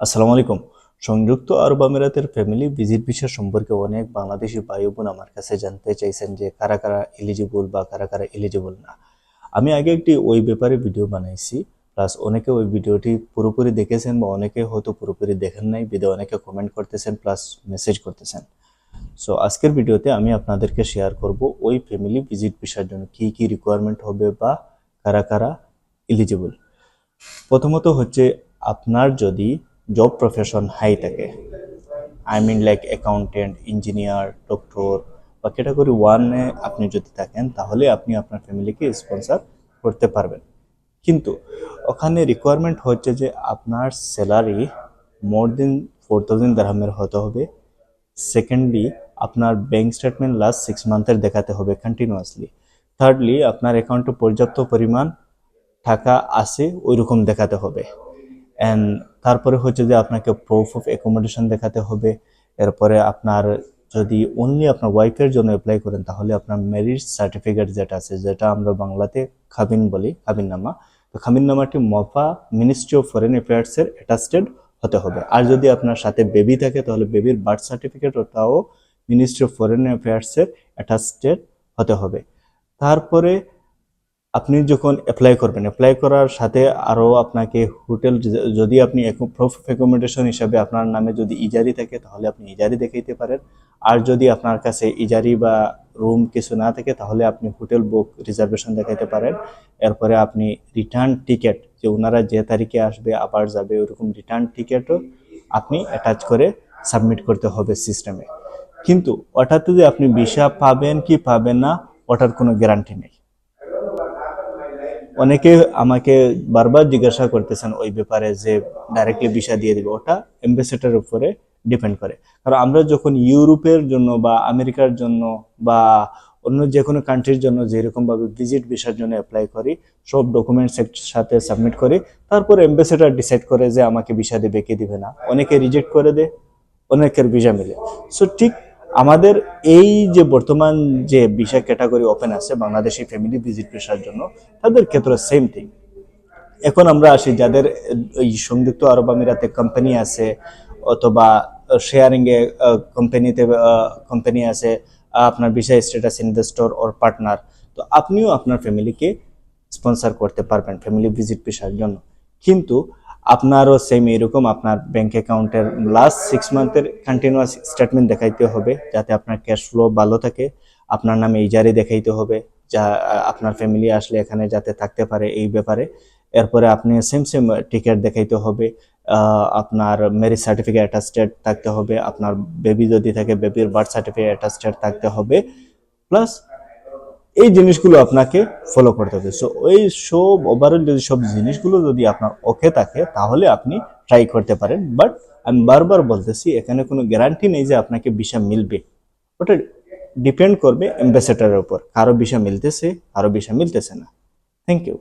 আসসালামু আলাইকুম। সংযুক্ত আরব আমিরাতের ফ্যামিলি ভিজিট বিষয় সম্পর্কে অনেক বাংলাদেশি ভাই বোন আমার কাছে জানতে চাইছেন যে কারা কারা এলিজিবল বা কারা কারা এলিজিবল না। আমি আগে একটি ওই ব্যাপারে ভিডিও বানাইছি প্লাস অনেকে ওই ভিডিওটি পুরোপুরি দেখেছেন বা অনেকে হয়তো পুরোপুরি দেখেন নাই বিদে অনেকে কমেন্ট করতেছেন প্লাস মেসেজ করতেছেন। সো আজকের ভিডিওতে আমি আপনাদেরকে শেয়ার করব ওই ফ্যামিলি ভিজিট ভিসার জন্য কি কি রিকোয়ারমেন্ট হবে বা কারা কারা এলিজিবল প্রথমত হচ্ছে, আপনার যদি জব প্রফেশন হাই থাকে। I mean like accountant engineer doctor বা ক্যাটাগরি ওয়ানে আপনি যদি থাকেন, তাহলে আপনি আপনার ফ্যামিলিকে স্পন্সর করতে পারবেন। কিন্তু ওখানে রিকোয়ারমেন্ট হচ্ছে যে আপনার salary more than four thousand দারহামের হতে হবে। সেকেন্ডলি আপনার ব্যাংক স্টেটমেন্ট লাস্ট সিক্স মান্থের দেখাতে হবে কন্টিনিউয়াসলি থার্ডলি আপনার অ্যাকাউন্টে পর্যাপ্ত পরিমাণ টাকা আছে ওই রকম দেখাতে হবে। অ্যান্ড তারপরে হচ্ছে যে আপনাকে প্রুফ অফ অ্যাকোমোডেশন দেখাতে হবে। এরপরে আপনার যদি অনলি আপনার ওয়াইফের জন্য অ্যাপ্লাই করেন, তাহলে আপনার ম্যারিজ সার্টিফিকেট যেটা আছে, যেটা আমরা বাংলাতে খাবিন বলি, খাবিননামা। তো খাবিননামাটি মফা মিনিস্ট্রি অফ ফরেন অ্যাফেয়ার্সের অ্যাটাস্টেড হতে হবে। আর যদি আপনার সাথে বেবি থাকে, তাহলে বেবির বার্থ সার্টিফিকেট ওটাও মিনিস্ট্রি অফ ফরেন অ্যাফেয়ার্সের অ্যাটাস্টেড হতে হবে। তারপরে আপনি যখন অ্যাপ্লাই করবেন অ্যাপ্লাই করার সাথে আরও আপনাকে হোটেল যদি আপনি প্রুফ অ্যাকোমোডেশন হিসাবে আপনার নামে যদি ইজারি থাকে, তাহলে আপনি ইজারি দেখাইতে পারেন। আর যদি আপনার কাছে ইজারি বা রুম কিছু না থাকে, তাহলে আপনি হোটেল বুক রিজার্ভেশন দেখাইতে পারেন। এরপরে আপনি রিটার্ন টিকিট যে ওনারা যে তারিখে আসবে, আবার যাবে, ওরকম রিটার্ন টিকিটও আপনি অ্যাটাচ করে সাবমিট করতে হবে সিস্টেমে কিন্তু ওটাতে যে আপনি ভিসা পাবেন কি পাবেন না, ওটার কোনো গ্যারান্টি নেই। অনেকে আমাকে বারবার জিজ্ঞাসা করতেছেন ওই ব্যাপারে যে ডাইরেক্টলি ভিসা দিয়ে দিবে। ওটা এম্বাসেডারের উপরে ডিপেন্ড করে। কারণ আমরা যখন ইউরোপের জন্য বা আমেরিকার জন্য বা অন্য যে কোনো কান্ট্রির জন্য যেরকম ভাবে ভিজিট ভিসার জন্য অ্যাপ্লাই করি, সব ডকুমেন্টস সাথে সাবমিট করি, তারপর এম্বাসেডার ডিসাইড করে যে আমাকে ভিসা দেবে কি দিবে না। অনেকে রিজেক্ট করে দেয়, অনেকের ভিসা মিলে। সো ঠিক আমাদের এই যে বর্তমান যে ভিসা ক্যাটাগরি ওপেন আছে, বাংলাদেশি ফ্যামিলি ভিজিট ভিসার জন্য, তাদের ক্ষেত্রে সেম থিং এখন আমরা আসি যাদের, এই সংযুক্ত আরব আমিরাতে কোম্পানি আছে, অথবা শেয়ারিং এ কোম্পানিতে কোম্পানি আছে আপনার visa status investor or partner তো আপনিও আপনার ফ্যামিলিকে স্পন্সার করতে পারবেন ফ্যামিলি ভিজিট ভিসার জন্য। কিন্তু আপনারও সেম এরকম আপনার ব্যাংক অ্যাকাউন্টের লাস্ট সিক্স মান্থের কন্টিনিউয়াস স্টেটমেন্ট দেখাইতে হবে, যাতে আপনার ক্যাশ ফ্লো ভালো থাকে। আপনার নামে ইজারি দেখাইতে হবে, যা, আপনার ফ্যামিলি আসলে এখানে যাতে থাকতে পারে এই ব্যাপারে। এরপরে আপনি সেম সেম টিকিট দেখাইতে হবে আপনার ম্যারেজ সার্টিফিকেট অ্যাটাস্টেড থাকতে হবে, আপনার বেবি যদি থাকে বেবির বার্থ সার্টিফিকেট অ্যাটাস্টেড থাকতে হবে। প্লাস এই জিনিসগুলো আপনাকে ফলো করতে হবে। সো ওই সব ওভারঅল যদি সব জিনিসগুলো যদি আপনার ওকে থাকে, তাহলে আপনি ট্রাই করতে পারেন। বাট আমি বারবার বলতেছি, এখানে কোনো গ্যারান্টি নেই যে আপনাকে ভিসা মিলবে। ওটা ডিপেন্ড করবে অ্যাম্বাসেডারের উপর। কারও ভিসা মিলতেছে, কারও ভিসা মিলতেছে না। Thank you